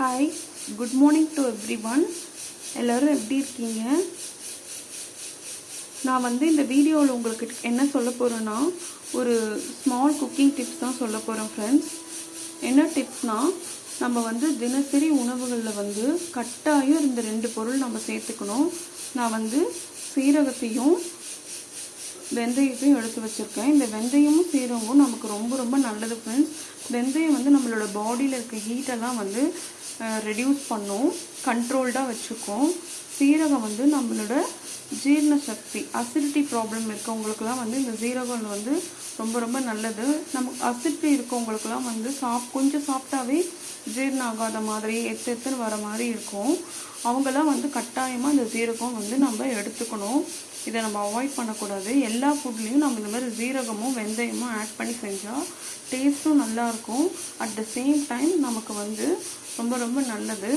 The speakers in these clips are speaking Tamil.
Hi good morning to everyone எல்லோரும் எப்படி இருக்கீங்க? நான் வந்து இந்த வீடியோவில் உங்களுக்கு என்ன சொல்ல போகிறேன்னா ஒரு ஸ்மால் குக்கிங் டிப்ஸ் தான் சொல்ல போகிறேன் ஃப்ரெண்ட்ஸ் என்ன டிப்ஸ்னால் நம்ம வந்து தினசரி உணவுகளில் வந்து கட்டாயம் இந்த ரெண்டு பொருள் நம்ம சேர்த்துக்கணும். நான் வந்து சீரகத்தையும் வெந்தயத்தையும் எடுத்து வச்சுருக்கேன். இந்த வெந்தயமும் சீரகமும் நமக்கு ரொம்ப ரொம்ப நல்லது ஃப்ரெண்ட்ஸ் வெந்தயம் வந்து நம்மளோட பாடியில் இருக்க ஹீட்டெல்லாம் வந்து ரெடியூஸ் பண்ணும் கண்ட்ரோல்டாக வச்சுக்கும். சீரகம் வந்து நம்மளோட ஜீரண சக்தி அசிடிட்டி ப்ராப்ளம் இருக்கவங்களுக்குலாம் வந்து இந்த ஜீரகம் வந்து ரொம்ப ரொம்ப நல்லது. நமக்கு அசிடிட்டி இருக்கவங்களுக்குலாம் வந்து சாப் கொஞ்சம் சாப்பிட்டாவே ஜீரணம் ஆகாத மாதிரி எத்து எத்துன்னு வர மாதிரி இருக்கும். அவங்கெல்லாம் வந்து கட்டாயமாக இந்த ஜீரகம் வந்து நம்ம எடுத்துக்கணும். இதை நம்ம அவாய்ட் பண்ணக்கூடாது. எல்லா ஃபுட்லேயும் நம்ம இந்த மாதிரி ஜீரகமும் வெந்தயமும் ஆட் பண்ணி செஞ்சால் டேஸ்ட்டும் நல்லாயிருக்கும் அட் த சேம் டைம் நமக்கு வந்து ரொம்ப ரொம்ப நல்லது.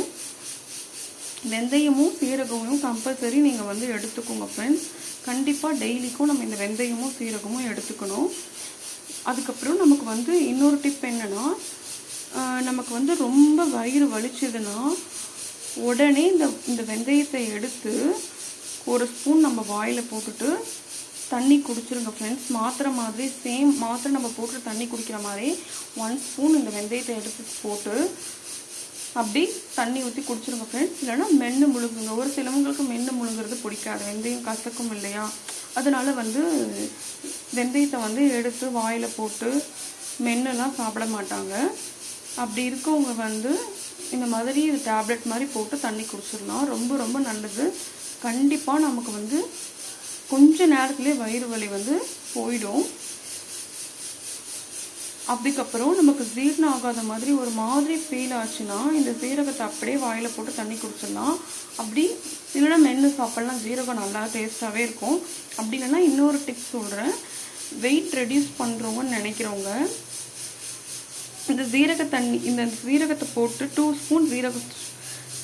வெந்தயமும் சீரகமும் கம்பல்சரி நீங்கள் வந்து எடுத்துக்கோங்க ஃப்ரெண்ட்ஸ் கண்டிப்பாக டெய்லிக்கும் நம்ம இந்த வெந்தயமும் சீரகமும் எடுத்துக்கணும். அதுக்கப்புறம் நமக்கு வந்து இன்னொரு டிப் என்னென்னா நமக்கு வந்து ரொம்ப வயிறு வலிச்சதுன்னா உடனே இந்த இந்த வெந்தயத்தை எடுத்து ஒரு ஸ்பூன் நம்ம வாயில் போட்டுட்டு தண்ணி குடிச்சிருங்க ஃப்ரெண்ட்ஸ் மாத்திரை மாதிரி சேம் மாத்திரை நம்ம போட்டு தண்ணி குடிக்கிற மாதிரி ஒன் ஸ்பூன் இந்த வெந்தயத்தை எடுத்து போட்டு அப்படி தண்ணி ஊற்றி குடிச்சிருங்க ஃப்ரெண்ட்ஸ் இல்லைன்னா மென்று முழுங்குங்க. ஒரு சிலவங்களுக்கு மென்று முழுங்குறது பிடிக்காது. வெந்தயம் கசக்கும் இல்லையா? அதனால் வந்து வெந்தயத்தை வந்து எடுத்து வாயில் போட்டு மென்னுலாம் சாப்பிட மாட்டாங்க. அப்படி இருக்கவங்க வந்து இந்த மாதிரி இது டேப்லெட் மாதிரி போட்டு தண்ணி குடிச்சிடலாம் ரொம்ப ரொம்ப நல்லது. கண்டிப்பாக நமக்கு வந்து கொஞ்ச நேரத்துலேயே வயிறு வலி வந்து போயிடும். அதுக்கப்புறம் நமக்கு ஜீரணம் ஆகாத மாதிரி ஒரு மாதிரி ஃபீல் ஆச்சுன்னா இந்த சீரகத்தை அப்படியே வாயில் போட்டு தண்ணி குடிச்சிடலாம். அப்படி இல்லைன்னா மென்று சாப்பிட்லாம். ஜீரகம் நல்லா டேஸ்ட்டாகவே இருக்கும். அப்படி இல்லைன்னா இன்னொரு டிப்ஸ் சொல்கிறேன் வெயிட் ரெடியூஸ் பண்ணுறவங்கன்னு நினைக்கிறவங்க இந்த ஜீரக தண்ணி இந்த சீரகத்தை போட்டு டூ ஸ்பூன் ஜீரகம்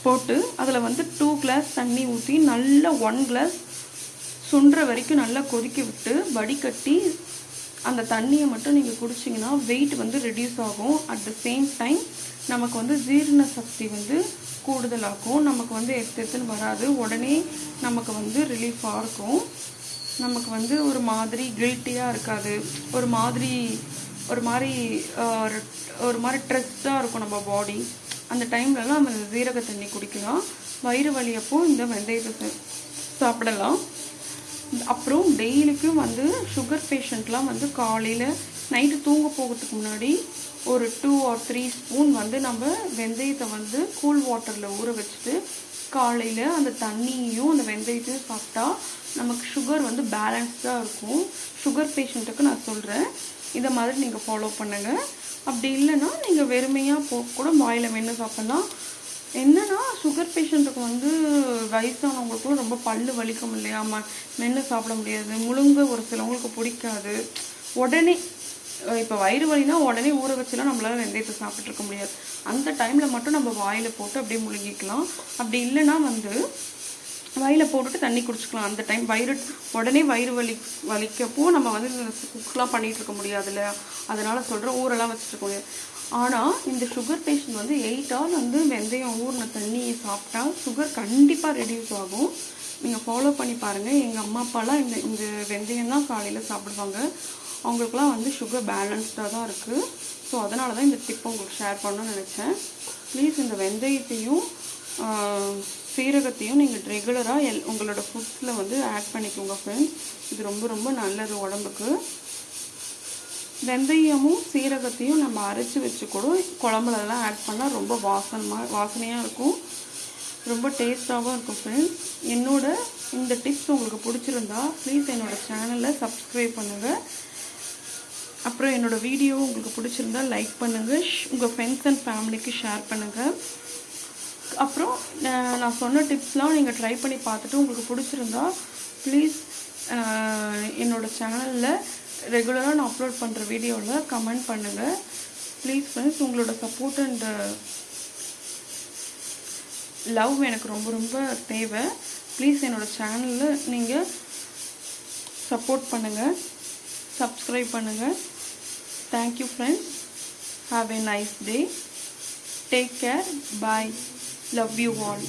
போட்டு அதில் வந்து டூ கிளாஸ் தண்ணி ஊற்றி நல்லா ஒன் கிளாஸ் சுண்டுற வரைக்கும் நல்லா கொதிக்க விட்டு வடிகட்டி அந்த தண்ணியை மட்டும் நீங்கள் குடிச்சிங்கன்னா வெயிட் வந்து ரெடியூஸ் ஆகும். அட் த சேம் டைம் நமக்கு வந்து ஜீரண சக்தி வந்து கூடுதலாகும். நமக்கு வந்து எடுத்து எடுத்துன்னு வராது. உடனே நமக்கு வந்து ரிலீஃபாக இருக்கும். நமக்கு வந்து ஒரு மாதிரி கில்ட்டியாக இருக்காது. ஒரு மாதிரி ஒரு மாதிரி ஒரு மாதிரி ட்ரெஸ்ஸாக இருக்கும் நம்ம பாடி அந்த டைம்லலாம் நம்ம ஜீரக தண்ணி குடிக்கலாம். வயிறு வலியப்போ இந்த வெந்தயத்தை சாப்பிடலாம். அப்புறம் டெய்லிக்கும் வந்து சுகர் பேஷண்ட்லாம் வந்து காலையில் நைட்டு தூங்க போகிறதுக்கு முன்னாடி ஒரு டூ ஆர் த்ரீ ஸ்பூன் வந்து நம்ம வெந்தயத்தை வந்து கூல் வாட்டரில் ஊற வச்சுட்டு காலையில் அந்த தண்ணியையும் அந்த வெந்தயத்தையும் சாப்பிட்டா நமக்கு சுகர் வந்து பேலன்ஸ்டாக இருக்கும். சுகர் பேஷண்ட்டுக்கு நான் சொல்கிறேன் இதை மாதிரி நீங்கள் ஃபாலோ பண்ணுங்கள் அப்படி இல்லைன்னா நீங்கள் வெறுமையாக போ கூட வாயில் மென்று சாப்பிட்லாம். என்னன்னா சுகர் பேஷண்ட்டுக்கு வந்து வயசானவங்களுக்கும் ரொம்ப பல்லு வலிக்கும் இல்லையா? மென்று சாப்பிட முடியாது. முழுங்க ஒரு சிலவங்களுக்கு பிடிக்காது. உடனே இப்போ வயிறு வலினா உடனே ஊற வச்சுலாம் நம்மளால வெந்தயத்தை சாப்பிட்ருக்க முடியாது. அந்த டைமில் மட்டும் நம்ம வாயில் போட்டு அப்படியே முழுங்கிக்கலாம். அப்படி இல்லைன்னா வந்து வயலில் போட்டுட்டு தண்ணி குடிச்சிக்கலாம். அந்த டைம் வயிறு உடனே வயிறு வலி வலிக்கப்போ நம்ம வந்து குக்லாம் பண்ணிகிட்டு இருக்க முடியாது இல்லையா அதனால் சொல்கிறேன் ஊரெல்லாம் வச்சுருக்க முடியாது. ஆனால் இந்த சுகர் பேஷண்ட் வந்து எயிட் ஹவர் வந்து வெந்தயம் ஊறின தண்ணியை சாப்பிட்டா சுகர் கண்டிப்பாக ரெடியூஸ் ஆகும். நீங்கள் ஃபாலோ பண்ணி பாருங்கள் எங்கள் அம்மா அப்பாலாம் இந்த இந்த வெந்தயம் தான் காலையில் சாப்பிடுவாங்க. அவங்களுக்குலாம் வந்து சுகர் பேலன்ஸ்டாக தான் இருக்குது ஸோ அதனால தான் இந்த டிப் உங்களுக்கு ஷேர் பண்ணணும்னு நினச்சேன். ப்ளீஸ் இந்த வெந்தயத்தையும் சீரகத்தையும் நீங்கள் ரெகுலராக எல் உங்களோட ஃபுட்ஸில் வந்து ஆட் பண்ணிக்கோங்க ஃப்ரெண்ட்ஸ் இது ரொம்ப ரொம்ப நல்லது உடம்புக்கு. வெந்தயமும் சீரகத்தையும் நம்ம அரைச்சி வச்சு கூட குழம்புலலாம் ஆட் பண்ணால் ரொம்ப வாசனமாக வாசனையாக இருக்கும். ரொம்ப டேஸ்ட்டாகவும் இருக்கும் ஃப்ரெண்ட்ஸ் என்னோட இந்த டிப்ஸ் உங்களுக்கு பிடிச்சிருந்தா ப்ளீஸ் என்னோடய சேனலை சப்ஸ்கிரைப் பண்ணுங்கள் அப்புறம் என்னோடய வீடியோ உங்களுக்கு பிடிச்சிருந்தா லைக் பண்ணுங்கள் உங்கள் ஃப்ரெண்ட்ஸ் அண்ட் ஃபேமிலிக்கு ஷேர் பண்ணுங்கள் அப்புறம் நான் சொன்ன டிப்ஸ்லாம் நீங்கள் ட்ரை பண்ணி பார்த்துட்டு உங்களுக்கு பிடிச்சிருந்தா ப்ளீஸ் என்னோடய சேனலில் ரெகுலராக நான் அப்லோட் பண்ணுற வீடியோவில் கமெண்ட் பண்ணுங்கள் ப்ளீஸ் ஃப்ரெண்ட்ஸ் உங்களோட சப்போர்ட் அண்ட் லவ் எனக்கு ரொம்ப ரொம்ப தேவை. ப்ளீஸ் என்னோடய சேனலில் நீங்கள் சப்போர்ட் பண்ணுங்கள் சப்ஸ்கிரைப் பண்ணுங்கள் thank you friends have a nice day take care bye Love you all.